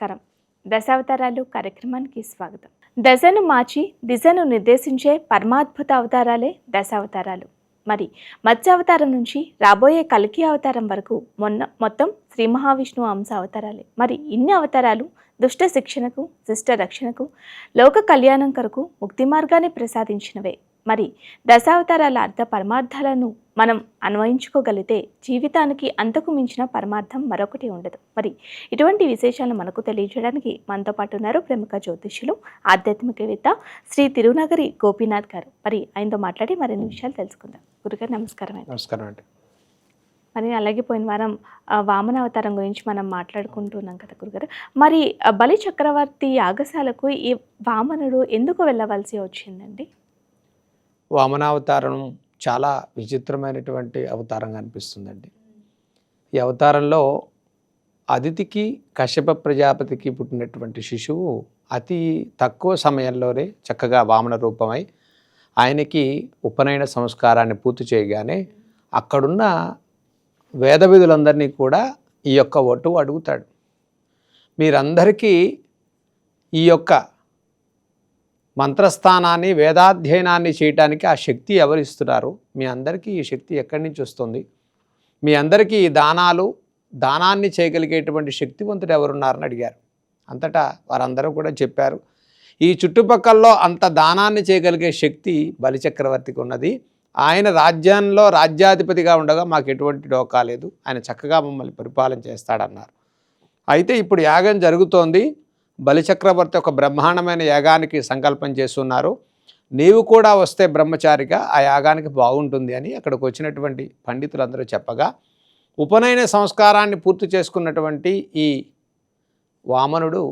నమస్కారం. దశావతారాలు కార్యక్రమానికి స్వాగతం. దశను మార్చి దిశను నిర్దేశించే పరమాద్భుత అవతారాలే దశావతారాలు. మరి మత్స్యావతారం నుంచి రాబోయే కలికి అవతారం వరకు మొన్న మొత్తం శ్రీ మహావిష్ణు అంశ అవతారాలే. మరి ఇన్ని అవతారాలు దుష్ట శిక్షణకు శిష్ట రక్షణకు లోక కళ్యాణం కొరకు ముక్తి మార్గాన్ని ప్రసాదించినవే. మరి దశావతారాల అర్థ పరమార్థాలను మనం అన్వయించుకోగలిగితే జీవితానికి అంతకు మించిన పరమార్థం మరొకటి ఉండదు. మరి ఇటువంటి విశేషాలను మనకు తెలియజేయడానికి మనతో పాటు ఉన్నారు ప్రముఖ జ్యోతిష్యులు ఆధ్యాత్మికవేత్త శ్రీ తిరునగరి గోపీనాథ్ గారు. మరి ఆయనతో మాట్లాడి మరిన్ని విషయాలు తెలుసుకుందాం. గురుగారు నమస్కారం అండి. నమస్కారం అండి. మరి అలాగే పోయిన వారం వామన అవతారం గురించి మనం మాట్లాడుకుంటున్నాం కదా గురుగారు. మరి బలి చక్రవర్తి యాగశాలకు ఈ వామనుడు ఎందుకు వెళ్ళవలసి వచ్చిందండి? వామనావతారం చాలా విచిత్రమైనటువంటి అవతారంగా అనిపిస్తుందండి. ఈ అవతారంలో అదితికి కశ్యప ప్రజాపతికి పుట్టినటువంటి శిశువు అతి తక్కువ సమయంలోనే చక్కగా వామన రూపమై ఆయనకి ఉపనయన సంస్కారాన్ని పూర్తి చేయగానే అక్కడున్న వేద విధులందరినీ కూడా ఈ యొక్క ఒటు అడుగుతాడు. మీరందరికీ ఈ యొక్క మంత్రస్థానాన్ని వేదాధ్యయనాన్ని చేయటానికి ఆ శక్తి ఎవరు ఇస్తున్నారు? మీ అందరికీ ఈ శక్తి ఎక్కడి నుంచి వస్తుంది? మీ అందరికీ ఈ దానాలు దానాన్ని చేయగలిగేటువంటి శక్తివంతుడు ఎవరున్నారని అడిగారు. అంతటా వారందరూ కూడా చెప్పారు. ఈ చుట్టుపక్కల్లో అంత దానాన్ని చేయగలిగే శక్తి బలిచక్రవర్తికి ఉన్నది. ఆయన రాజ్యంలో రాజ్యాధిపతిగా ఉండగా మాకు ఎటువంటి డోకా లేదు. ఆయన చక్కగా మమ్మల్ని పరిపాలన చేస్తాడన్నారు. అయితే ఇప్పుడు యాగం జరుగుతోంది. బలిచక్రవర్తి ఒక బ్రహ్మాండమైన యాగానికి సంకల్పం చేస్తున్నారు. నీవు కూడా వస్తే బ్రహ్మచారిగా ఆ యాగానికి బాగుంటుంది అని అక్కడికి వచ్చినటువంటి పండితులందరూ చెప్పగా ఉపనయన సంస్కారాన్ని పూర్తి చేసుకున్నటువంటి ఈ వామనుడు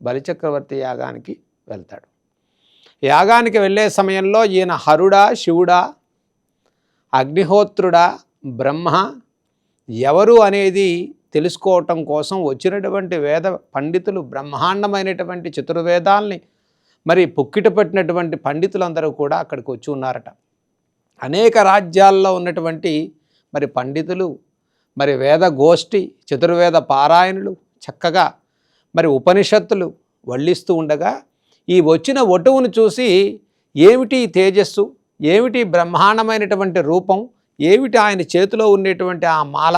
బలిచక్రవర్తి యాగానికి వెళ్తాడు. యాగానికి వెళ్ళే సమయంలో ఈయన హరుడా శివుడా అగ్నిహోత్రుడా బ్రహ్మ ఎవరు అనేది తెలుసుకోవటం కోసం వచ్చినటువంటి వేద పండితులు బ్రహ్మాండమైనటువంటి చతుర్వేదాల్ని మరి పొక్కిట పట్టినటువంటి పండితులందరూ కూడా అక్కడికి వచ్చి ఉన్నారట. అనేక రాజ్యాల్లో ఉన్నటువంటి మరి పండితులు మరి వేద గోష్ఠి చతుర్వేద పారాయణులు చక్కగా మరి ఉపనిషత్తులు వల్లిస్తూ ఉండగా ఈ వచ్చిన ఒటువును చూసి ఏమిటి తేజస్సు ఏమిటి బ్రహ్మాండమైనటువంటి రూపం ఏమిటి ఆయన చేతిలో ఉండేటువంటి ఆ మాల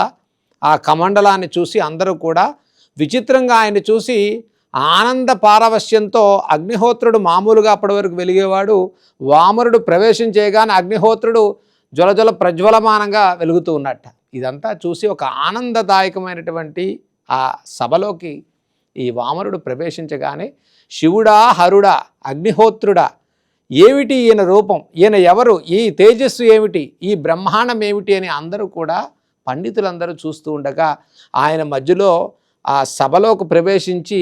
ఆ కమండలాన్ని చూసి అందరూ కూడా విచిత్రంగా ఆయన చూసి ఆనంద పారవశ్యంతో అగ్నిహోత్రుడు మామూలుగా అప్పటివరకు వెలిగేవాడు వామరుడు ప్రవేశం చేయగానే అగ్నిహోత్రుడు జ్వలజ్వల ప్రజ్వలమానంగా వెలుగుతూ ఉన్నట్ట. ఇదంతా చూసి ఒక ఆనందదాయకమైనటువంటి ఆ సభలోకి ఈ వామరుడు ప్రవేశించగానే శివుడా హరుడా అగ్నిహోత్రుడా ఏమిటి ఈయన రూపం? ఈయన ఎవరు? ఈ తేజస్సు ఏమిటి? ఈ బ్రహ్మాండం ఏమిటి? అని అందరూ కూడా పండితులందరూ చూస్తూ ఉండగా ఆయన మధ్యలో ఆ సభలోకి ప్రవేశించి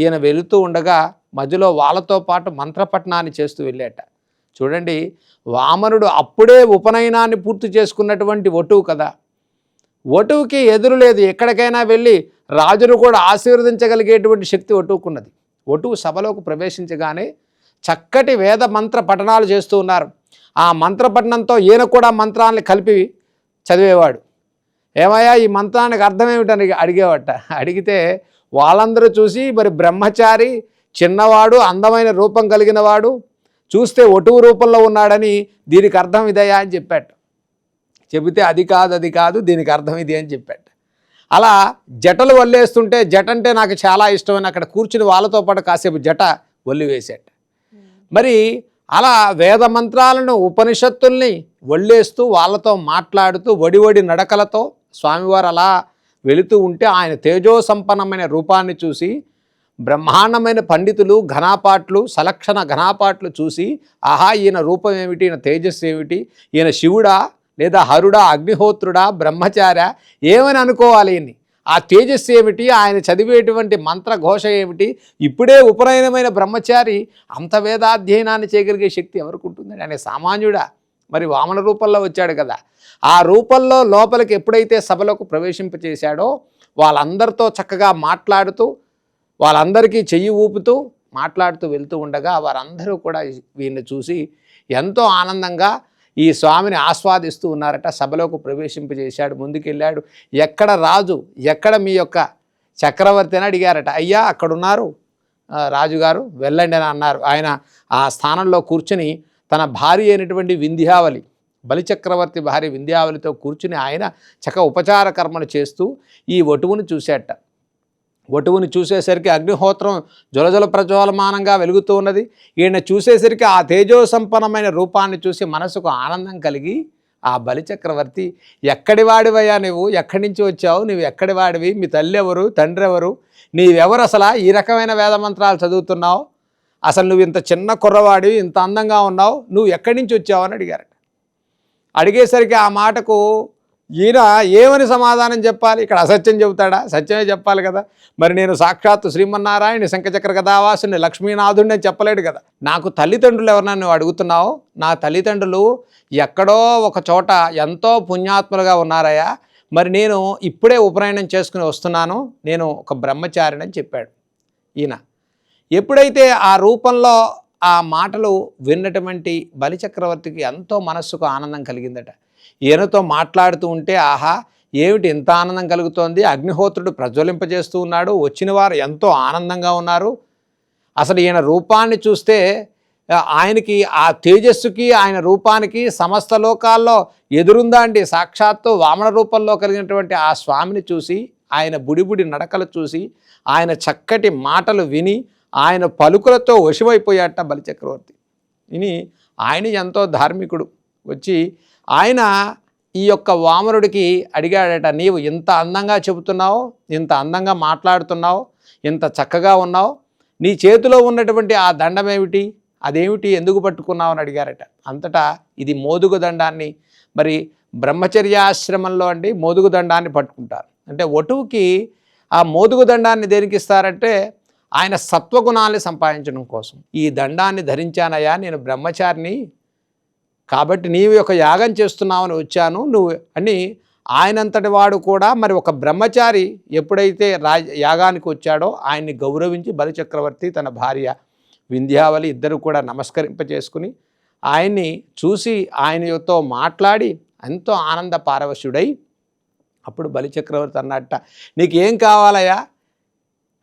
ఈయన వెళుతూ ఉండగా మధ్యలో వాళ్ళతో పాటు మంత్రపట్నాన్ని చేస్తూ వెళ్ళేట. చూడండి వామనుడు అప్పుడే ఉపనయనాన్ని పూర్తి చేసుకున్నటువంటి ఒటువు కదా. ఒటువుకి ఎదురు లేదు ఎక్కడికైనా వెళ్ళి రాజును కూడా ఆశీర్వదించగలిగేటువంటి శక్తి ఒటువుకున్నది ఒటువు సభలోకి ప్రవేశించగానే చక్కటి వేద మంత్ర పఠనాలు చేస్తూ ఉన్నారు. ఆ మంత్ర పఠనంతో ఈయన కూడా మంత్రాన్ని కలిపి చదివేవాడు. ఏమయ్యా ఈ మంత్రానికి అర్థం ఏమిటని అడిగేవాట. అడిగితే వాళ్ళందరూ చూసి మరి బ్రహ్మచారి చిన్నవాడు అందమైన రూపం కలిగిన వాడు చూస్తే ఒటువు రూపంలో ఉన్నాడని దీనికి అర్థం ఇదయ్యా అని చెప్పాట. చెబితే అది కాదు అది కాదు దీనికి అర్థం ఇది అని చెప్పాట. అలా జటలు వల్లేస్తుంటే జట అంటే నాకు చాలా ఇష్టమని అక్కడ కూర్చుని వాళ్ళతో పాటు కాసేపు జట వల్లి వేసేట. మరి అలా వేద మంత్రాలను ఉపనిషత్తుల్ని వల్లేస్తూ వాళ్ళతో మాట్లాడుతూ వడి వడి నడకలతో స్వామివారు అలా వెళుతూ ఉంటే ఆయన తేజోసంపన్నమైన రూపాన్ని చూసి బ్రహ్మాండమైన పండితులు ఘనాపాట్లు సలక్షణ ఘనాపాట్లు చూసి ఆహా ఈయన రూపం ఏమిటి ఈయన తేజస్సు ఏమిటి ఈయన శివుడా లేదా హరుడా అగ్నిహోత్రుడా బ్రహ్మచార ఏమని అనుకోవాలి ఈయన్ని? ఆ తేజస్సు ఏమిటి ఆయన చదివేటువంటి మంత్రఘోష ఏమిటి? ఇప్పుడే ఉపనయనమైన బ్రహ్మచారి అంత వేదాధ్యయనాన్ని చేయగలిగే శక్తి ఎవరికి ఉంటుందండి? ఆయన సామాన్యుడా. మరి వామన రూపంలో వచ్చాడు కదా. ఆ రూపంలో లోపలికి ఎప్పుడైతే సభలోకి ప్రవేశింపచేశాడో వాళ్ళందరితో చక్కగా మాట్లాడుతూ వాళ్ళందరికీ చెయ్యి ఊపుతూ మాట్లాడుతూ వెళ్తూ ఉండగా వారందరూ కూడా వీళ్ళని చూసి ఎంతో ఆనందంగా ఈ స్వామిని ఆస్వాదిస్తూ ఉన్నారట. సభలోకి ప్రవేశింపజేశాడు ముందుకెళ్ళాడు. ఎక్కడ రాజు ఎక్కడ మీ యొక్క చక్రవర్తి అని అడిగారట. అయ్యా అక్కడున్నారు రాజుగారు వెళ్ళండి అని అన్నారు. ఆయన ఆ స్థానంలో కూర్చుని తన భార్య అయినటువంటి వింధ్యావళి బలిచక్రవర్తి భార్య వింధ్యావళితో కూర్చుని ఆయన చక్క ఉపచార కర్మలు చేస్తూ ఈ వటువును చూసేట. వటువుని చూసేసరికి అగ్నిహోత్రం జ్వలజల ప్రజ్వలమానంగా వెలుగుతూ ఉన్నది. ఈయన చూసేసరికి ఆ తేజోసంపన్నమైన రూపాన్ని చూసి మనసుకు ఆనందం కలిగి ఆ బలిచక్రవర్తి ఎక్కడి వాడివయ్యా నువ్వు ఎక్కడి నుంచి వచ్చావు? నువ్వు ఎక్కడి వాడివి? మీ తల్లి ఎవరు తండ్రి ఎవరు నీవెవరు అసలు? ఈ రకమైన వేదమంత్రాలు చదువుతున్నావు? అసలు నువ్వు ఇంత చిన్న కుర్రవాడివి ఇంత అందంగా ఉన్నావు నువ్వు ఎక్కడి నుంచి వచ్చావు అని అడిగారట. అడిగేసరికి ఆ మాటకు ఈయన ఏమని సమాధానం చెప్పాలి? ఇక్కడ అసత్యం చెబుతాడా? సత్యమే చెప్పాలి కదా. మరి నేను సాక్షాత్తు శ్రీమన్నారాయణ శంఖచక్ర కథావాసుని లక్ష్మీనాథుడిని అని చెప్పలేడు కదా. నాకు తల్లిదండ్రులు ఎవరన్నా నువ్వు అడుగుతున్నావు? నా తల్లిదండ్రులు ఎక్కడో ఒక చోట ఎంతో పుణ్యాత్ములుగా ఉన్నారయ్యా. మరి నేను ఇప్పుడే ఉపనయనం చేసుకుని వస్తున్నాను. నేను ఒక బ్రహ్మచారిని అని చెప్పాడు ఈయన. ఎప్పుడైతే ఆ రూపంలో ఆ మాటలు విన్నటువంటి బలిచక్రవర్తికి ఎంతో మనస్సుకు ఆనందం కలిగిందట. ఈయనతో మాట్లాడుతూ ఉంటే ఆహా ఏమిటి ఇంత ఆనందం కలుగుతోంది? అగ్నిహోత్రుడు ప్రజ్వలింపజేస్తూ ఉన్నాడు. వచ్చిన వారు ఎంతో ఆనందంగా ఉన్నారు. అసలు ఈయన రూపాన్ని చూస్తే ఆయనకి ఆ తేజస్సుకి ఆయన రూపానికి సమస్త లోకాల్లో ఎదురుందా అండి? సాక్షాత్తు వామన రూపంలో కలిగినటువంటి ఆ స్వామిని చూసి ఆయన బుడిబుడి నడకలు చూసి ఆయన చక్కటి మాటలు విని ఆయన పలుకులతో వశమైపోయాట బలిచక్రవర్తి. ఇని ఆయన ఎంతో ధార్మికుడు. వచ్చి ఆయన ఈ యొక్క వామనుడికి అడిగాడట నీవు ఇంత అందంగా చెబుతున్నావు ఇంత అందంగా మాట్లాడుతున్నావు ఇంత చక్కగా ఉన్నావు నీ చేతిలో ఉన్నటువంటి ఆ దండం ఏమిటి అదేమిటి ఎందుకు పట్టుకున్నావు? అని అడిగారట. అంతటా ఇది మోదుగు దండాన్ని మరి బ్రహ్మచర్యాశ్రమంలో అండి మోదుగు దండాన్ని పట్టుకుంటారు. అంటే ఒటువుకి ఆ మోదుగు దండాన్ని దేనికి ఇస్తారంటే ఆయన సత్వగుణాన్ని సంపాదించడం కోసం. ఈ దండాన్ని ధరించానయ్యా నేను బ్రహ్మచారిని. కాబట్టి నీవు ఒక యాగం చేస్తున్నావని వచ్చాను నువ్వు అని ఆయనంతటి వాడు కూడా మరి ఒక బ్రహ్మచారి ఎప్పుడైతే రా యాగానికి వచ్చాడో ఆయన్ని గౌరవించి బలిచక్రవర్తి తన భార్య వింధ్యావళి ఇద్దరు కూడా నమస్కరింపజేసుకుని ఆయన్ని చూసి ఆయనతో మాట్లాడి ఎంతో ఆనంద పారవశుడై అప్పుడు బలిచక్రవర్తి అన్నట్ట నీకేం కావాలయ్యా?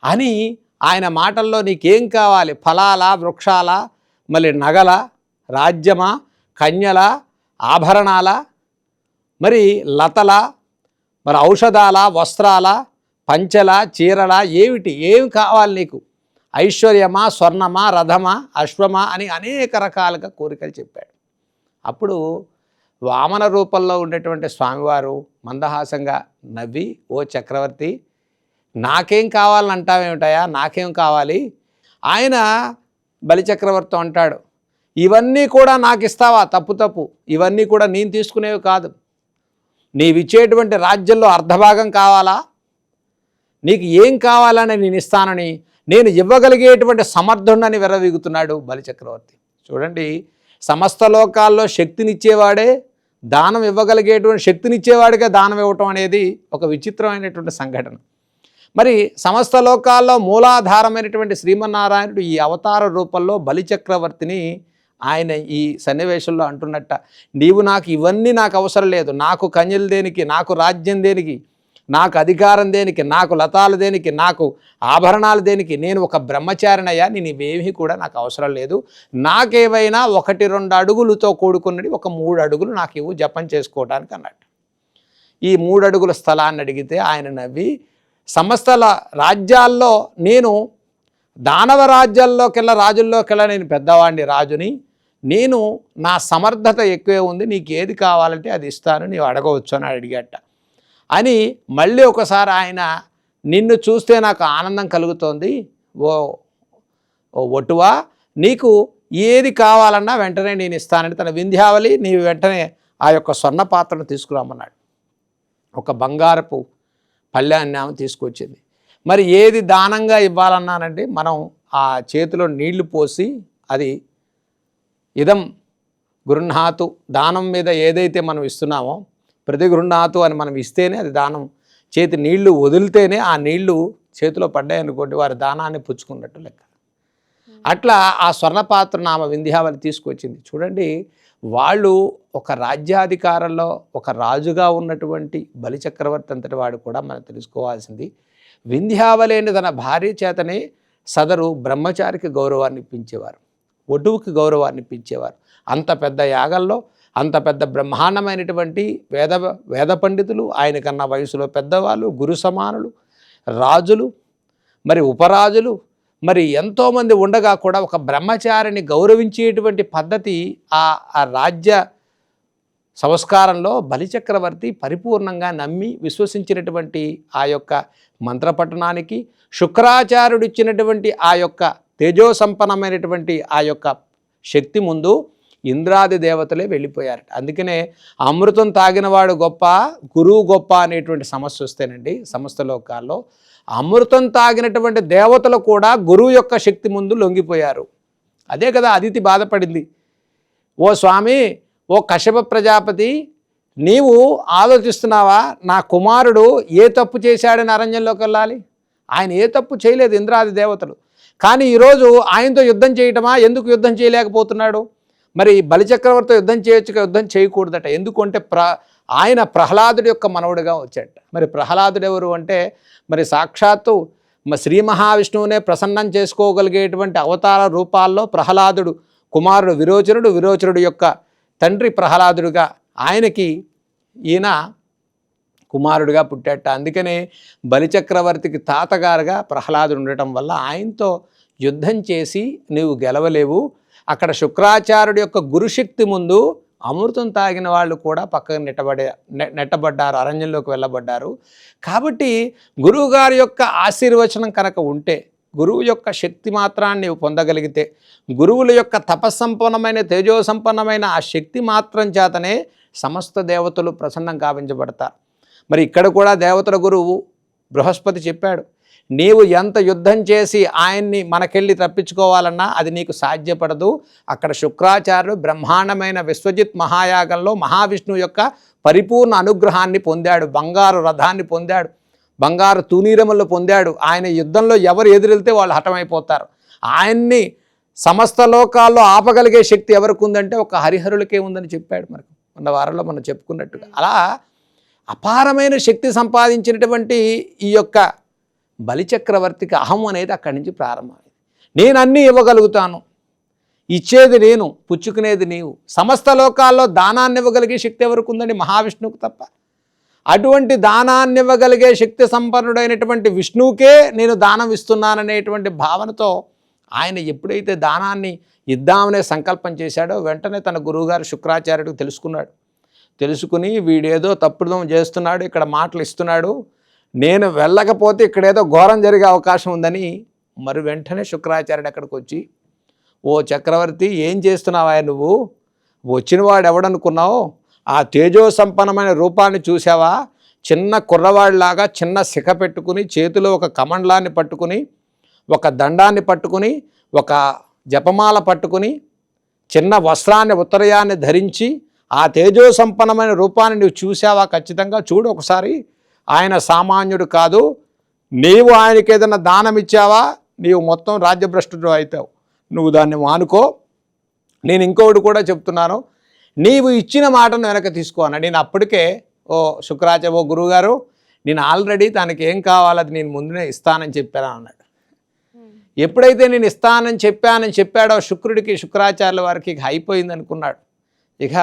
అని ఆయన మాటల్లో నీకేం కావాలి? ఫలాలా? వృక్షాలా? మళ్ళీ నగల? రాజ్యమా? కన్యల? ఆభరణాల? మరి లతల? మరి ఔషధాల? వస్త్రాల? పంచల? చీరల? ఏమిటి? ఏమి కావాలి నీకు? ఐశ్వర్యమా? స్వర్ణమా? రథమా? అశ్వమా? అని అనేక రకాలుగా కోరికలు చెప్పాడు. అప్పుడు వామన రూపంలో ఉండేటువంటి స్వామివారు మందహాసంగా నవ్వి ఓ చక్రవర్తి నాకేం కావాలని అంటావేమిటయా నాకేం కావాలి? ఆయన బలిచక్రవర్తి అంటాడు. ఇవన్నీ కూడా నాకు ఇస్తావా తప్పు తప్పు. ఇవన్నీ కూడా నేను తీసుకునేవి కాదు. నీవిచ్చేటువంటి రాజ్యంలో అర్ధభాగం కావాలా? నీకు ఏం కావాలని నేను ఇస్తానని నేను ఇవ్వగలిగేటువంటి సమర్థుడని విర్రవీగుతున్నాడు బలిచక్రవర్తి. చూడండి సమస్త లోకాల్లో శక్తినిచ్చేవాడే దానం ఇవ్వగలిగేటువంటి శక్తినిచ్చేవాడిగా దానం ఇవ్వటం అనేది ఒక విచిత్రమైనటువంటి సంఘటన. మరి సమస్త లోకాల్లో మూలాధారమైనటువంటి శ్రీమన్నారాయణుడు ఈ అవతార రూపంలో బలిచక్రవర్తిని ఆయన ఈ సన్నివేశంలో అంటున్నట్ట. నీవు నాకు ఇవన్నీ నాకు అవసరం లేదు. నాకు కన్యలు దేనికి నాకు రాజ్యం దేనికి నాకు అధికారం దేనికి నాకు లతాలు దేనికి నాకు ఆభరణాలు దేనికి నేను ఒక బ్రహ్మచారినయ్యా నేను ఇవేమీ కూడా నాకు అవసరం లేదు. నాకేవైనా ఒకటి రెండు అడుగులతో కూడుకున్నది ఒక మూడు అడుగులు నాకు ఇవ్వు జపం చేసుకోవడానికి అన్నట్టు. ఈ మూడు అడుగుల స్థలాన్ని అడిగితే ఆయన నవ్వి సమస్తల రాజ్యాల్లో నేను దానవ రాజ్యాల్లోకెల్లా రాజుల్లోకెల్లా నేను పెద్దవాడిని రాజుని. నేను నా సమర్థత ఎక్కువే ఉంది నీకు ఏది కావాలంటే అది ఇస్తాను నీవు అడగవచ్చు అని అడిగట. అని మళ్ళీ ఒకసారి ఆయన నిన్ను చూస్తే నాకు ఆనందం కలుగుతోంది. ఓ ఓ ఒటువా నీకు ఏది కావాలన్నా వెంటనే నేను ఇస్తానని తన వింధ్యావళి నీవు వెంటనే ఆ యొక్క స్వర్ణ పాత్రను తీసుకురామన్నాడు. ఒక బంగారపు పళ్ళాన్ని ఆమె తీసుకొచ్చింది. మరి ఏది దానంగా ఇవ్వాలన్నానంటే మనం ఆ చేతిలో నీళ్ళు పోసి అది ఇదం గృహాతు దానం మీద ఏదైతే మనం ఇస్తున్నామో ప్రతి గృహాతు అని మనం ఇస్తేనే అది దానం. చేతి నీళ్ళు వదిలితేనే ఆ నీళ్ళు చేతిలో పడ్డాయనుకోండి వారి దానాన్ని పుచ్చుకున్నట్టు లెక్క. అట్లా ఆ స్వర్ణపాత్రను ఆమె వింధ్యావళి తీసుకొచ్చింది. చూడండి వాళ్ళు ఒక రాజ్యాధికారంలో ఒక రాజుగా ఉన్నటువంటి బలిచక్రవర్తి అంతటి వాడు కూడా మనం తెలుసుకోవాల్సింది. వింధ్యావలేని తన భార్య చేతనే సదరు బ్రహ్మచారికి గౌరవాన్ని ఇప్పించేవారు. వటువుకి గౌరవాన్ని ఇప్పించేవారు. అంత పెద్ద యాగంలో అంత పెద్ద బ్రహ్మాండమైనటువంటి వేద వేద పండితులు ఆయన కన్నా వయసులో పెద్దవాళ్ళు గురు సమానులు రాజులు మరి ఉపరాజులు మరి ఎంతోమంది ఉండగా కూడా ఒక బ్రహ్మచారిని గౌరవించేటువంటి పద్ధతి ఆ ఆ రాజ్య సంస్కారంలో బలిచక్రవర్తి పరిపూర్ణంగా నమ్మి విశ్వసించినటువంటి ఆ యొక్క మంత్రపట్టణానికి శుక్రాచార్యుడిచ్చినటువంటి ఆ యొక్క తేజోసంపన్నమైనటువంటి ఆ యొక్క శక్తి ముందు ఇంద్రాది దేవతలే వెళ్ళిపోయారట. అందుకనే అమృతం తాగినవాడు గొప్ప గురువు గొప్ప అనేటువంటి సమస్య వస్తేనండి సమస్త లోకాల్లో అమృతం తాగినటువంటి దేవతలు కూడా గురువు యొక్క శక్తి ముందు లొంగిపోయారు. అదే కదా అదితి బాధపడింది. ఓ స్వామి ఓ కశ్యప ప్రజాపతి నీవు ఆలోచిస్తున్నావా నా కుమారుడు ఏ తప్పు చేశాడని అరణ్యంలోకి వెళ్ళాలి? ఆయన ఏ తప్పు చేయలేదు ఇంద్రాది దేవతలు. కానీ ఈరోజు ఆయనతో యుద్ధం చేయటమా? ఎందుకు యుద్ధం చేయలేకపోతున్నాడు? మరి బలిచక్రవర్తితో యుద్ధం చేయొచ్చుగా యుద్ధం చేయకూడదట. ఎందుకంటే ప్ర ఆయన ప్రహ్లాదుడి యొక్క మనవుడిగా వచ్చాడట. మరి ప్రహ్లాదుడు ఎవరు అంటే మరి సాక్షాత్తు శ్రీ మహావిష్ణువునే ప్రసన్నం చేసుకోగలిగేటువంటి అవతార రూపాల్లో ప్రహ్లాదుడు కుమారుడు విరోచనుడు విరోచనుడు యొక్క తండ్రి ప్రహ్లాదుడుగా ఆయనకి ఈయన కుమారుడిగా పుట్టాట అందుకనే బలిచక్రవర్తికి తాతగారుగా ప్రహ్లాదుడు ఉండటం వల్ల ఆయనతో యుద్ధం చేసి నీవు గెలవలేవు. అక్కడ శుక్రాచార్యుడి యొక్క గురుశక్తి ముందు అమృతం తాగిన వాళ్ళు కూడా పక్కకు నెట్టబడే నెట్టబడ్డారు అరణ్యంలోకి వెళ్ళబడ్డారు. కాబట్టి గురువుగారి యొక్క ఆశీర్వచనం కనుక ఉంటే గురువు యొక్క శక్తి మాత్రాన్ని పొందగలిగితే గురువుల యొక్క తపస్సంపన్నమైన తేజోసంపన్నమైన ఆ శక్తి మాత్రం చేతనే సమస్త దేవతలు ప్రసన్నం కావించబడతారు మరి ఇక్కడ కూడా దేవతల గురువు బృహస్పతి చెప్పాడు నీవు ఎంత యుద్ధం చేసి ఆయన్ని మనకెళ్ళి తప్పించుకోవాలన్నా అది నీకు సాధ్యపడదు. అక్కడ శుక్రాచార్యుడు బ్రహ్మాండమైన విశ్వజిత్ మహాయాగంలో మహావిష్ణువు యొక్క పరిపూర్ణ అనుగ్రహాన్ని పొందాడు. బంగారు రథాన్ని పొందాడు. బంగారు తూనీరములు పొందాడు. ఆయన యుద్ధంలో ఎవరు ఎదురెళ్తే వాళ్ళు హఠమైపోతారు. ఆయన్ని సమస్త లోకాల్లో ఆపగలిగే శక్తి ఎవరికి ఉందంటే ఒక హరిహరులకే ఉందని చెప్పాడు మనకు మొన్న వారంలో మనం చెప్పుకున్నట్టుగా. అలా అపారమైన శక్తి సంపాదించినటువంటి ఈ యొక్క బలిచక్రవర్తికి అహం అనేది అక్కడి నుంచి ప్రారంభమైంది. నేను అన్నీ ఇవ్వగలుగుతాను. ఇచ్చేది నేను పుచ్చుకునేది నీవు. సమస్త లోకాల్లో దానాన్ని ఇవ్వగలిగే శక్తి ఎవరికి ఉందండి? మహావిష్ణువుకు తప్ప. అటువంటి దానాన్ని ఇవ్వగలిగే శక్తి సంపన్నుడైనటువంటి విష్ణువుకే నేను దానం ఇస్తున్నాననేటువంటి భావనతో ఆయన ఎప్పుడైతే దానాన్ని ఇద్దామనే సంకల్పం చేశాడో వెంటనే తన గురువుగారు శుక్రాచార్యుడికి తెలుసుకున్నాడు. తెలుసుకుని వీడేదో తప్పుదం చేస్తున్నాడు ఇక్కడ మాటలు ఇస్తున్నాడు నేను వెళ్ళకపోతే ఇక్కడేదో ఘోరం జరిగే అవకాశం ఉందని మరి వెంటనే శుక్రాచార్యుడు అక్కడికి వచ్చి ఓ చక్రవర్తి ఏం చేస్తున్నావా నువ్వు? వచ్చినవాడు ఎవడనుకున్నావు ఆ తేజో సంపన్నమైన రూపాన్ని చూసావా చిన్న కుర్రవాడిలాగా చిన్న శిఖ పెట్టుకుని చేతిలో ఒక కమండలాన్ని పట్టుకుని ఒక దండాన్ని పట్టుకుని ఒక జపమాల పట్టుకుని చిన్న వస్త్రాన్ని ఉత్తరయాన్ని ధరించి ఆ తేజో సంపన్నమైన రూపాన్ని నువ్వు చూసావా ఖచ్చితంగా చూడు ఒకసారి. ఆయన సామాన్యుడు కాదు. నీవు ఆయనకి ఏదైనా దానం ఇచ్చావా? నీవు మొత్తం రాజ్యభ్రష్టుడు అవుతావు నువ్వు దాన్ని మానుకో. నేను ఇంకొకటి కూడా చెప్తున్నాను. నీవు ఇచ్చిన మాటను వెనక తీసుకో అన్న. నేను అప్పటికే ఓ శుక్రాచార్య ఓ గురువుగారు నేను ఆల్రెడీ తనకి ఏం కావాలో అది నేను ముందునే ఇస్తానని చెప్పాను అన్నాడు. ఎప్పుడైతే నేను ఇస్తానని చెప్పానని చెప్పాడో శుక్రుడికి శుక్రాచార్యుల వారికి ఇక అయిపోయింది అనుకున్నాడు ఇక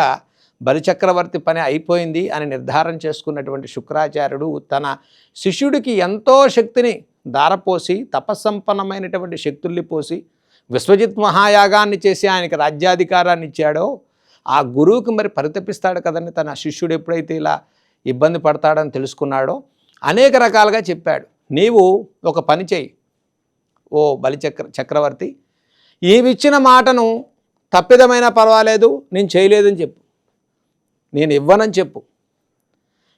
బలిచక్రవర్తి పని అయిపోయింది అని నిర్ధారణ చేసుకున్నటువంటి శుక్రాచార్యుడు తన శిష్యుడికి ఎంతో శక్తిని దారపోసి తపస్సంపన్నమైనటువంటి శక్తుల్ని పోసి విశ్వజిత్ మహాయాగాన్ని చేసి ఆయనకి రాజ్యాధికారాన్ని ఇచ్చాడో ఆ గురువుకి మరి పరితపిస్తాడు కదండి తన శిష్యుడు ఎప్పుడైతే ఇలా ఇబ్బంది పడతాడని తెలుసుకున్నాడో అనేక రకాలుగా చెప్పాడు. నీవు ఒక పని చేయి ఓ బలిచక్ర చక్రవర్తి ఈవిచ్చిన మాటను తప్పిదమైనా పర్వాలేదు నేను చేయలేదని చెప్పు. నేను ఇవ్వనని చెప్పు.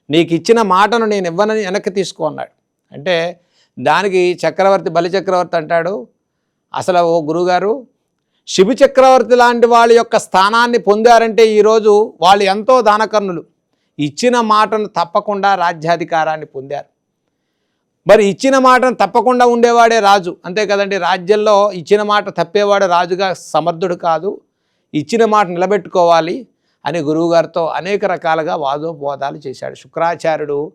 నీకు ఇచ్చిన మాటను నేను ఇవ్వనని వెనక్కి తీసుకో అన్నాడు. అంటే దానికి చక్రవర్తి బలి చక్రవర్తి అంటాడు. అసలు ఓ గురుగారు శిబి చక్రవర్తి లాంటి వాళ్ళ యొక్క స్థానాన్ని పొందారంటే ఈరోజు వాళ్ళు ఎంతో దానకర్ణులు. ఇచ్చిన మాటను తప్పకుండా రాజ్యాధికారాన్ని పొందారు. మరి ఇచ్చిన మాటను తప్పకుండా ఉండేవాడే రాజు. అంతే కదండి రాజ్యంలో ఇచ్చిన మాట తప్పేవాడు రాజుగా సమర్థుడు కాదు. ఇచ్చిన మాట నిలబెట్టుకోవాలి. అని గురువుగారితో అనేక రకాలుగా వాదోపవాదాలు చేశాడు. శుక్రాచార్యుడు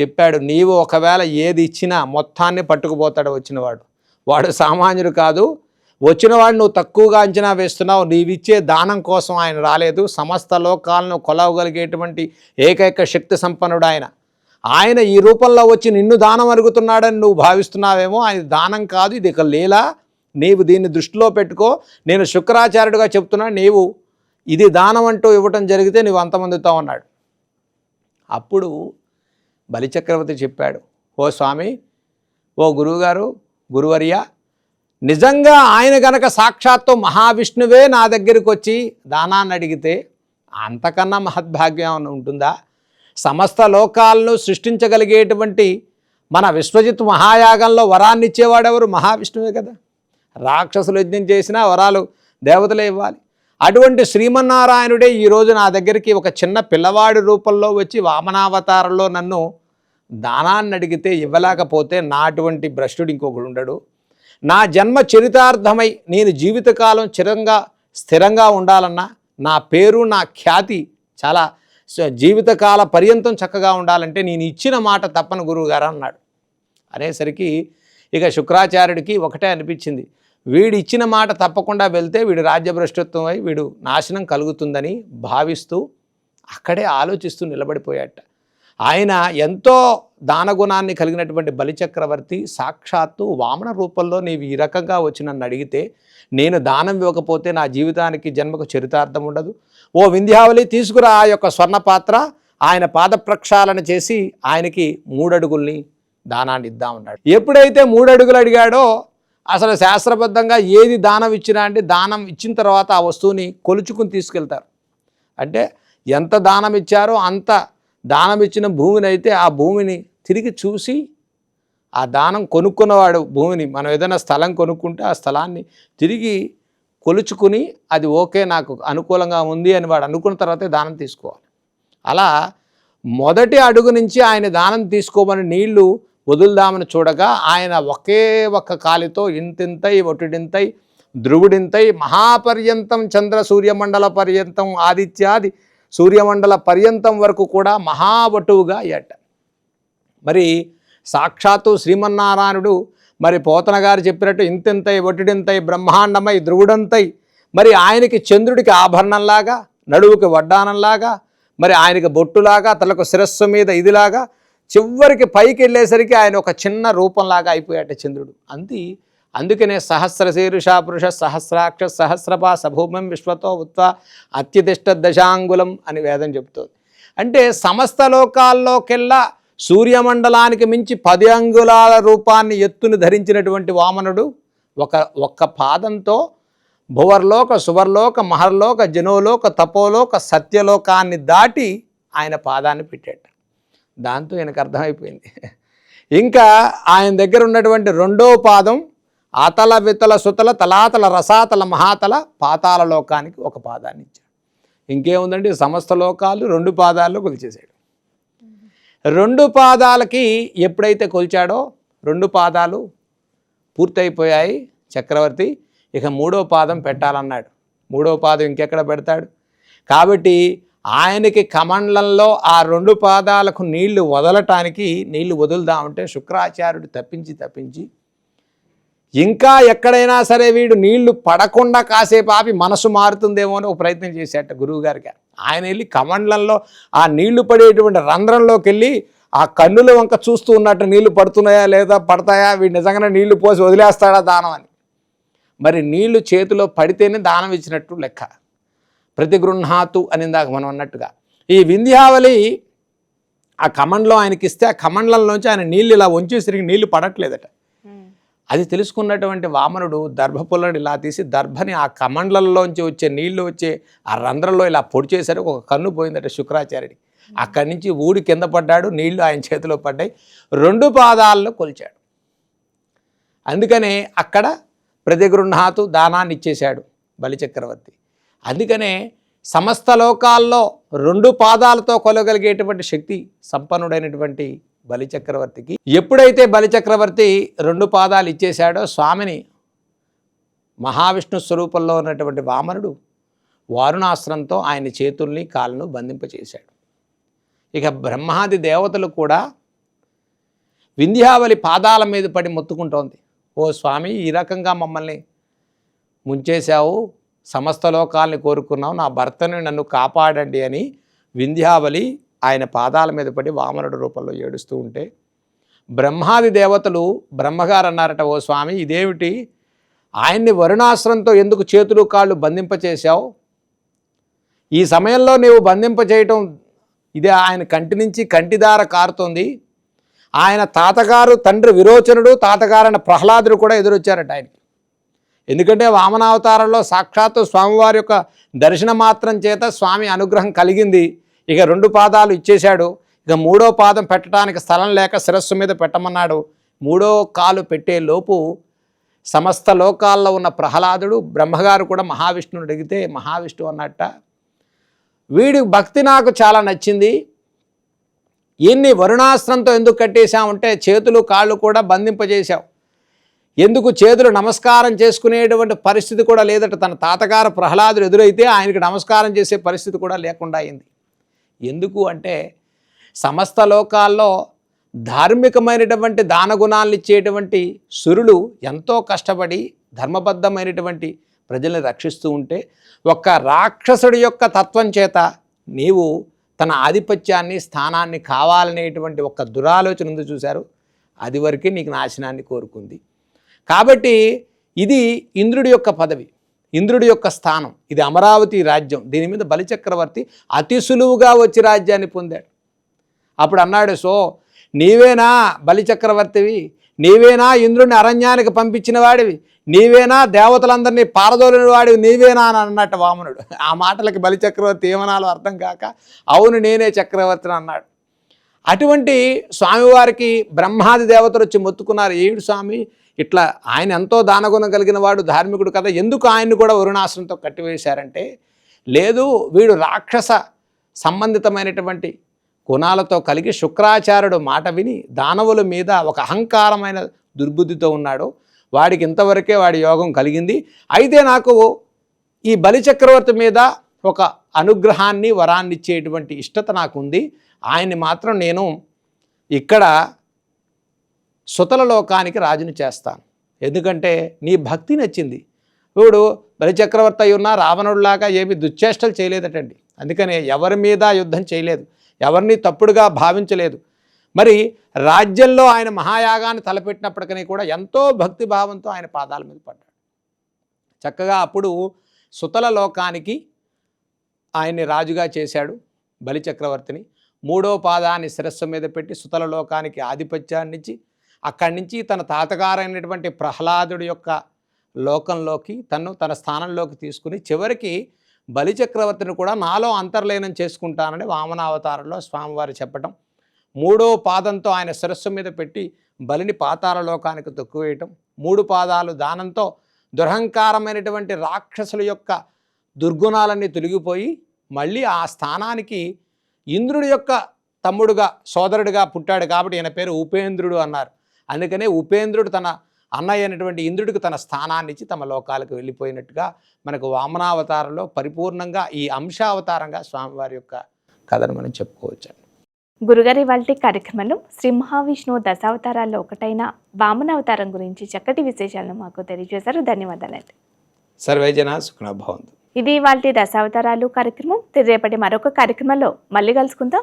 చెప్పాడు నీవు ఒకవేళ ఏది ఇచ్చినా మొత్తాన్ని పట్టుకుపోతాడు వచ్చినవాడు. వాడు సామాన్యుడు కాదు. వచ్చినవాడు నువ్వు తక్కువగా అంచనా వేస్తున్నావు. నీవిచ్చే దానం కోసం ఆయన రాలేదు. సమస్త లోకాలను కొలవగలిగేటువంటి ఏకైక శక్తి సంపన్నుడు ఆయన. ఆయన ఈ రూపంలో వచ్చి నిన్ను దానం అరుగుతున్నాడని నువ్వు భావిస్తున్నావేమో. ఆయన దానం కాదు. ఇది ఒక లీల. నీవు దీన్ని దృష్టిలో పెట్టుకో. నేను శుక్రాచార్యుడిగా చెప్తున్నా నీవు ఇది దానం అంటూ ఇవ్వటం జరిగితే నువ్వు అంతమందుతావు అన్నాడు అప్పుడు బలిచక్రవర్తి చెప్పాడు ఓ స్వామి ఓ గురువుగారు గురువర్య నిజంగా ఆయన గనక సాక్షాత్తు మహావిష్ణువే నా దగ్గరికి వచ్చి దానాన్ని అడిగితే అంతకన్నా మహద్భాగ్యం ఏమైనా ఉంటుందా? సమస్త లోకాలను సృష్టించగలిగేటువంటి మన విశ్వజిత్ మహాయాగంలో వరాన్ని ఇచ్చేవాడెవరు? మహావిష్ణువే కదా. రాక్షసులు యజ్ఞం చేసినా వరాలు దేవతలే ఇవ్వాలి. అటువంటి శ్రీమన్నారాయణుడే ఈరోజు నా దగ్గరికి ఒక చిన్న పిల్లవాడి రూపంలో వచ్చి వామనావతారంలో నన్ను దానాన్ని అడిగితే ఇవ్వలేకపోతే నా అటువంటి భ్రష్టుడు ఇంకొకడు ఉండడు. నా జన్మ చరితార్థమై నేను జీవితకాలం చిరంగా స్థిరంగా ఉండాలన్నా నా పేరు నా ఖ్యాతి చాలా జీవితకాల పర్యంతం చక్కగా ఉండాలంటే నేను ఇచ్చిన మాట తప్పని గురువుగారు అన్నాడు. అనేసరికి ఇక శుక్రాచార్యుడికి ఒకటే అనిపించింది. వీడు ఇచ్చిన మాట తప్పకుండా వెళ్తే వీడు రాజ్యభ్రష్టత్వం అయి వీడు నాశనం కలుగుతుందని భావిస్తూ అక్కడే ఆలోచిస్తూ నిలబడిపోయాట. ఆయన ఎంతో దానగుణాన్ని కలిగినటువంటి బలిచక్రవర్తి సాక్షాత్తు వామన రూపంలో నీవు ఈ రకంగా వచ్చి నన్ను అడిగితే నేను దానం ఇవ్వకపోతే నా జీవితానికి జన్మకు చరితార్థం ఉండదు. ఓ వింధ్యావళి తీసుకురా ఆ యొక్క స్వర్ణ పాత్ర ఆయన పాద ప్రక్షాళన చేసి ఆయనకి మూడడుగుల్ని దానాన్ని ఇద్దామన్నాడు ఎప్పుడైతే మూడడుగులు అడిగాడో అసలు శాస్త్రబద్ధంగా ఏది దానం ఇచ్చినా అంటే దానం ఇచ్చిన తర్వాత ఆ వస్తువుని కొలుచుకుని తీసుకెళ్తారు. అంటే ఎంత దానం ఇచ్చారో అంత దానం ఇచ్చిన భూమిని అయితే ఆ భూమిని తిరిగి చూసి ఆ దానం కొనుక్కున్నవాడు భూమిని మనం ఏదైనా స్థలం కొనుక్కుంటే ఆ స్థలాన్ని తిరిగి కొలుచుకుని అది ఓకే నాకు అనుకూలంగా ఉంది అని వాడు అనుకున్న తర్వాతే దానం తీసుకోవాలి. అలా మొదటి అడుగు నుంచి ఆయన దానం తీసుకోమని నీళ్ళు వదులుదామని చూడగా ఆయన ఒకే ఒక్క కాలితో ఇంతింతై ఒటిడింతై ధ్రువుడింతై మహాపర్యంతం చంద్ర సూర్యమండల పర్యంతం ఆదిత్యాది సూర్యమండల పర్యంతం వరకు కూడా మహావటువుగా అయ్యట మరి సాక్షాత్తు శ్రీమన్నారాయణుడు మరి పోతన గారు చెప్పినట్టు ఇంతింతై ఒటిడింతై బ్రహ్మాండమై ధ్రువుడంతై మరి ఆయనకి చంద్రుడికి ఆభరణంలాగా నడువుకి వడ్డానంలాగా మరి ఆయనకి బొట్టులాగా తలకు శిరస్సు మీద ఇదిలాగా చివరికి పైకి వెళ్ళేసరికి ఆయన ఒక చిన్న రూపంలాగా అయిపోయాట చంద్రుడు. అంది అందుకనే సహస్ర శీర్ష పురుష సహస్రాక్ష సహస్రపా సభూమం విశ్వతో ఉత్వ అత్యధిష్ట దశాంగులం అని వేదం చెబుతోంది. అంటే సమస్త లోకాల్లోకెల్లా సూర్యమండలానికి మించి పది అంగుళాల రూపాన్ని ఎత్తుని ధరించినటువంటి వామనుడు ఒక ఒక్క పాదంతో భువర్లోక సువర్లోక మహర్లోక జనోలోక తపోలోక సత్యలోకాన్ని దాటి ఆయన పాదాన్ని పెట్టాడు. దాంతో ఈయనకు అర్థమైపోయింది. ఇంకా ఆయన దగ్గర ఉన్నటువంటి రెండో పాదం అతల వితల సుతల తలాతల రసాతల మహాతల పాతాల లోకానికి ఒక పాదాన్ని ఇచ్చాడు. ఇంకేముందండి? సమస్త లోకాలు రెండు పాదాల్లో కొలిచేశాడు. రెండు పాదాలకి ఎప్పుడైతే కొలిచాడో రెండు పాదాలు పూర్తయిపోయాయి చక్రవర్తి. ఇక మూడో పాదం పెట్టాలన్నాడు. మూడో పాదం ఇంకెక్కడ పెడతాడు? కాబట్టి ఆయనకి కమండలంలో ఆ రెండు పాదాలకు నీళ్ళు వదలటానికి నీళ్ళు వదులుదామంటే శుక్రాచార్యుడు తప్పించి తప్పించి ఇంకా ఎక్కడైనా సరే వీడు నీళ్ళు పడకుండా కాసేపు ఆపి మనసు మారుతుందేమో అని ఒక ప్రయత్నం చేశాట గురువు గారికి ఆయన వెళ్ళి కమండలంలో ఆ నీళ్ళు పడేటువంటి రంధ్రంలోకి వెళ్ళి ఆ కన్నుల వంక చూస్తూ ఉన్నట్టు నీళ్ళు పడుతున్నాయా లేదా పడతాయా వీడు నిజంగానే నీళ్ళు పోసి వదిలేస్తాడా దానం అని. మరి నీళ్ళు చేతిలో పడితేనే దానం ఇచ్చినట్టు లెక్క. ప్రతిగృహాతు అని ఇందాక మనం అన్నట్టుగా. ఈ వింధ్యావళి ఆ కమండలో ఆయనకి ఇస్తే ఆ కమండలంలోంచి ఆయన నీళ్ళు ఇలా వంచేసరికి నీళ్ళు పడట్లేదట. అది తెలుసుకున్నటువంటి వామనుడు దర్భపుల్లని ఇలా తీసి దర్భని ఆ కమండలంలోంచి వచ్చే నీళ్ళు వచ్చే ఆ రంధ్రంలో ఇలా పొడి చేసరికి ఒక కన్ను పోయిందట శుక్రాచార్యుడి అక్కడి నుంచి ఊడి కింద పడ్డాడు నీళ్ళు ఆయన చేతిలో పడ్డాయి రెండు పాదాల్లో కొలిచాడు. అందుకనే అక్కడ ప్రతిగృహాతు దానాన్ని ఇచ్చేశాడు బలిచక్రవర్తి. అందుకనే సమస్త లోకాల్లో రెండు పాదాలతో కొలగలిగేటువంటి శక్తి సంపన్నుడైనటువంటి బలిచక్రవర్తికి. ఎప్పుడైతే బలిచక్రవర్తి రెండు పాదాలు ఇచ్చేశాడో స్వామిని మహావిష్ణు స్వరూపంలో ఉన్నటువంటి వామనుడు వారుణాస్త్రంతో ఆయన చేతుల్ని కాళ్ళను బంధింపచేశాడు. ఇక బ్రహ్మాది దేవతలు కూడా వింధ్యావళి పాదాల మీద పడి మొత్తుకుంటోంది. ఓ స్వామి ఈ రకంగా మమ్మల్ని ముంచేశావు సమస్త లోకాల్ని కోరుకున్నావు నా భర్తని నన్ను కాపాడండి అని వింధ్యావళి ఆయన పాదాల మీద పడి వామనుడు రూపంలో ఏడుస్తూ ఉంటే బ్రహ్మాది దేవతలు బ్రహ్మగారు అన్నారట ఓ స్వామి ఇదేమిటి? ఆయన్ని వరుణాశ్రంతో ఎందుకు చేతులు కాళ్ళు బంధింపచేశావు ఈ సమయంలో నీవు బంధింపచేయటం ఇది ఆయన కంటి నుంచి కంటిదార కారుతోంది. ఆయన తాతగారు తండ్రి విరోచనుడు తాతగారైన ప్రహ్లాదుడు కూడా ఎదురొచ్చారట ఆయనకి. ఎందుకంటే వామనావతారంలో సాక్షాత్తు స్వామివారి యొక్క దర్శన మాత్రం చేత స్వామి అనుగ్రహం కలిగింది. ఇక రెండు పాదాలు ఇచ్చేశాడు. ఇక మూడో పాదం పెట్టడానికి స్థలం లేక శిరస్సు మీద పెట్టమన్నాడు. మూడో కాలు పెట్టే లోపు సమస్త లోకాల్లో ఉన్న ప్రహ్లాదుడు బ్రహ్మగారు కూడా మహావిష్ణువుని అడిగితే మహావిష్ణువు అన్నట్ట వీడి భక్తి నాకు చాలా నచ్చింది. ఎన్ని వరుణాస్త్రంతో ఎందుకు కట్టేశామంటే చేతులు కాళ్ళు కూడా బంధింపజేశావు. ఎందుకు చేతులు నమస్కారం చేసుకునేటువంటి పరిస్థితి కూడా లేదట. తన తాతగారు ప్రహ్లాదుడు ఎదురైతే ఆయనకు నమస్కారం చేసే పరిస్థితి కూడా లేకుండా అయింది. ఎందుకు అంటే సమస్త లోకాల్లో ధార్మికమైనటువంటి దానగుణాలను ఇచ్చేటువంటి సురులు ఎంతో కష్టపడి ధర్మబద్ధమైనటువంటి ప్రజల్ని రక్షిస్తూ ఉంటే ఒక్క రాక్షసుడి యొక్క తత్వం చేత నీవు తన ఆధిపత్యాన్ని స్థానాన్ని కావాలనేటువంటి ఒక దురాలోచన ఉంది చూశారు. అది వరకే నీకు నాశనాన్ని కోరుకుంది. కాబట్టి ఇది ఇంద్రుడి యొక్క పదవి ఇంద్రుడి యొక్క స్థానం. ఇది అమరావతి రాజ్యం. దీని మీద బలిచక్రవర్తి అతి సులువుగా వచ్చి రాజ్యాన్ని పొందాడు. అప్పుడు అన్నాడు సో నీవేనా బలిచక్రవర్తివి? నీవేనా ఇంద్రుడిని అరణ్యానికి పంపించిన వాడివి? నీవేనా దేవతలందరినీ పారదోలిన వాడివి? నీవేనా అని అన్నట్టు వామనుడు. ఆ మాటలకి బలిచక్రవర్తి ఏమనాలో అర్థం కాక అవును నేనే చక్రవర్తిని అన్నాడు. అటువంటి స్వామివారికి బ్రహ్మాది దేవతలు వచ్చి మొత్తుకున్నారు. ఏడు స్వామి? ఇట్లా ఆయన ఎంతో దానగుణం కలిగిన వాడు ధార్మికుడు కదా ఎందుకు ఆయన్ని కూడా వరుణాశ్రంతో కట్టివేశారంటే లేదు వీడు రాక్షస సంబంధితమైనటువంటి గుణాలతో కలిగి శుక్రాచార్యుడు మాట విని దానవుల మీద ఒక అహంకారమైన దుర్బుద్ధితో ఉన్నాడు. వాడికి ఇంతవరకే వాడి యోగం కలిగింది. అయితే నాకు ఈ బలిచక్రవర్తి మీద ఒక అనుగ్రహాన్ని వరాన్ని ఇచ్చేటువంటి ఇష్టత నాకు ఉంది ఆయన్ని మాత్రం నేను ఇక్కడ సుతల లోకానికి రాజుని చేస్తాను. ఎందుకంటే నీ భక్తి నచ్చింది. ఇప్పుడు బలిచక్రవర్తి అయి ఉన్న రావణుడిలాగా ఏమి దుశ్చేష్టలు చేయలేదటండి. అందుకనే ఎవరి మీద యుద్ధం చేయలేదు. ఎవరిని తప్పుడుగా భావించలేదు. మరి రాజ్యంలో ఆయన మహాయాగాన్ని తలపెట్టినప్పటికీ కూడా ఎంతో భక్తి భావంతో ఆయన పాదాల మీద పడ్డాడు. చక్కగా అప్పుడు సుతల లోకానికి ఆయన్ని రాజుగా చేశాడు బలిచక్రవర్తిని. మూడో పాదాన్ని శిరస్సు మీద పెట్టి సుతల లోకానికి ఆధిపత్యాన్నిచ్చి అక్కడి నుంచి తన తాతగారైనటువంటి ప్రహ్లాదుడి యొక్క లోకంలోకి తను తన స్థానంలోకి తీసుకుని చివరికి బలిచక్రవర్తిని కూడా నాలో అంతర్లీనం చేసుకుంటానని వామనావతారంలో స్వామివారు చెప్పటం మూడో పాదంతో ఆయన శిరస్సు మీద పెట్టి బలిని పాతాల లోకానికి తొక్కువేయటం మూడు పాదాలు దానంతో దురహంకారమైనటువంటి రాక్షసుల యొక్క దుర్గుణాలన్నీ తొలగిపోయి మళ్ళీ ఆ స్థానానికి ఇంద్రుడి యొక్క తమ్ముడుగా సోదరుడిగా పుట్టాడు కాబట్టి ఈయన పేరు ఉపేంద్రుడు అన్నారు. అందుకనే ఉపేంద్రుడు తన అన్నయ్య అయినటువంటి ఇంద్రుడికి తన స్థానాన్ని ఇచ్చి తమ లోకాలకు వెళ్ళిపోయినట్టుగా మనకు వామనావతారంలో పరిపూర్ణంగా ఈ అంశావతారంగా స్వామివారి యొక్క కథను మనం చెప్పుకోవచ్చు గురుగారి వాళ్ళ కార్యక్రమంలో శ్రీ మహావిష్ణువు దశావతారాల్లో ఒకటైన వామనావతారం గురించి చక్కటి విశేషాలను మాకు తెలియజేశారు. ధన్యవాదాలండి. సర్వేజన సుఖనభవంతు ఇది వాళ్ళ దశావతారాలు కార్యక్రమం. రేపటి మరొక కార్యక్రమంలో మళ్ళీ కలుసుకుందాం.